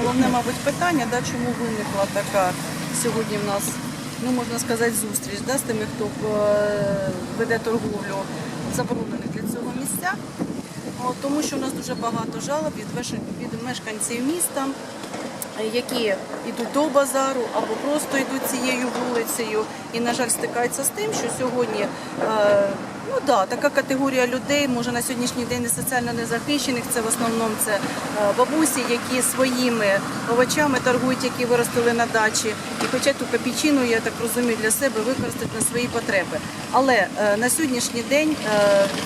головне, мабуть, питання, да, чому виникла така сьогодні в нас, ну можна сказати, зустріч да, з тими, хто е, веде торговлю заборонених для цього місця. Тому що у нас дуже багато жалоб від, мешканців міста, які йдуть до базару або просто йдуть цією вулицею. І, на жаль, стикаються з тим, що сьогодні е, ну, да, така категорія людей, може на сьогоднішній день не соціально незахищених, це в основному це е, бабусі, які своїми овочами торгують, які виростили на дачі, і хочуть ту копійчину, я так розумію, для себе використати на свої потреби. Але е, на сьогоднішній день е,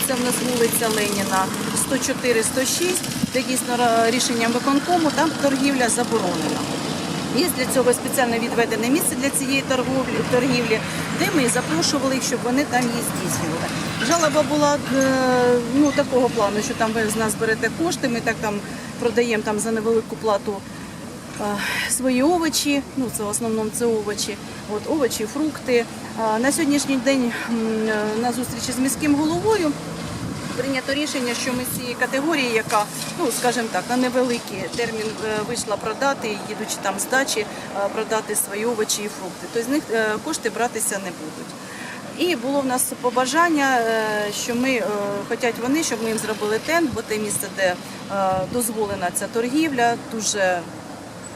це в нас вулиця Леніна 104-106, де дійсно рішенням виконкому там торгівля заборонена. Є для цього спеціально відведене місце для цієї торгівлі, де ми запрошували їх, щоб вони там її здійснювали. Жалоба була е, ну, такого плану, що там ви з нас берете кошти, ми так там продаємо там за невелику плату е, свої овочі, ну це в основному це овочі, от овочі, фрукти. На сьогоднішній день е, на зустрічі з міським головою прийнято рішення, що ми з цієї категорії, яка, ну скажімо так, на невеликий термін е, вийшла продати, їдучи там з дачі, е, продати свої овочі і фрукти. Тобто з них е, кошти братися не будуть. І було в нас побажання, що ми хочуть вони, щоб ми їм зробили тент, бо те місце, де дозволена ця торгівля, дуже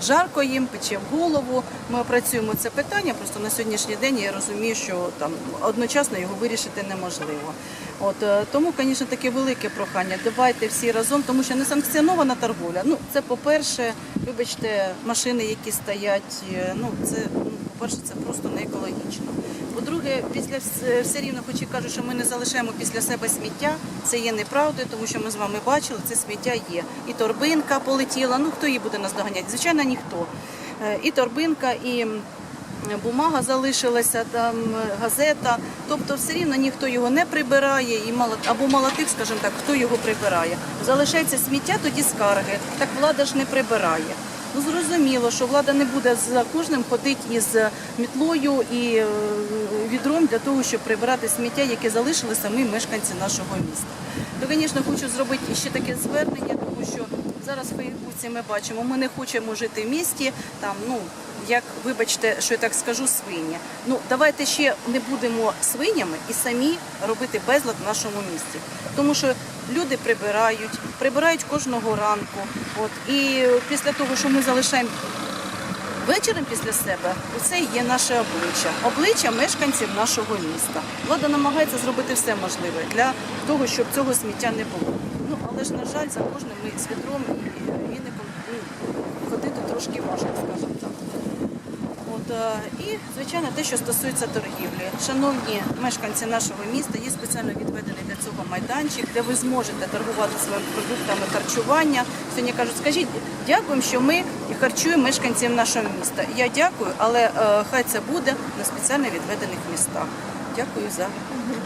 жарко їм, пече голову. Ми опрацюємо це питання. Просто на сьогоднішній день я розумію, що там одночасно його вирішити неможливо. От е, тому, звісно, таке велике прохання. Давайте всі разом, тому що не санкціонована торгівля. Ну це по-перше, вибачте, машини, які стоять. е, Ну це ну, по-перше, це просто не екологічно. По-друге, після все рівно, хоч і кажуть, що ми не залишаємо після себе сміття. Це є неправдою, тому що ми з вами бачили, це сміття є. І торбинка полетіла. Ну хто її буде наздоганяти? Звичайно, ніхто. Е, І торбинка, і бумага залишилася, там газета. Тобто, все рівно ніхто його не прибирає, і мало або мало тих, скажімо так, хто його прибирає. Залишається сміття, тоді скарги. Так влада ж не прибирає. Ну зрозуміло, що влада не буде за кожним ходити із мітлою і е, відром для того, щоб прибирати сміття, яке залишили самі мешканці нашого міста. То, звісно, хочу зробити ще таке звернення, тому що зараз в Фейсбуці ми бачимо, ми не хочемо жити в місті, там, ну, як, вибачте, що я так скажу, свині. Ну, давайте ще не будемо свинями і самі робити безлад в нашому місті. Тому що люди прибирають, прибирають кожного ранку. От, і після того, що ми залишаємо Вечором після себе це є наше обличчя, обличчя мешканців нашого міста. Влада намагається зробити все можливе для того, щоб цього сміття не було. Але ж на жаль, за кожним з відром і віником ходити трошки важко, скажімо так. От, е, і, звичайно, те, що стосується торгівлі. Шановні мешканці нашого міста, є спеціально відведений для цього майданчик, де ви зможете торгувати своїми продуктами харчування. Сьогодні кажуть, скажіть, дякуємо, що ми харчуємо мешканців нашого міста. Я дякую, але е, хай це буде на спеціально відведених містах. Дякую за.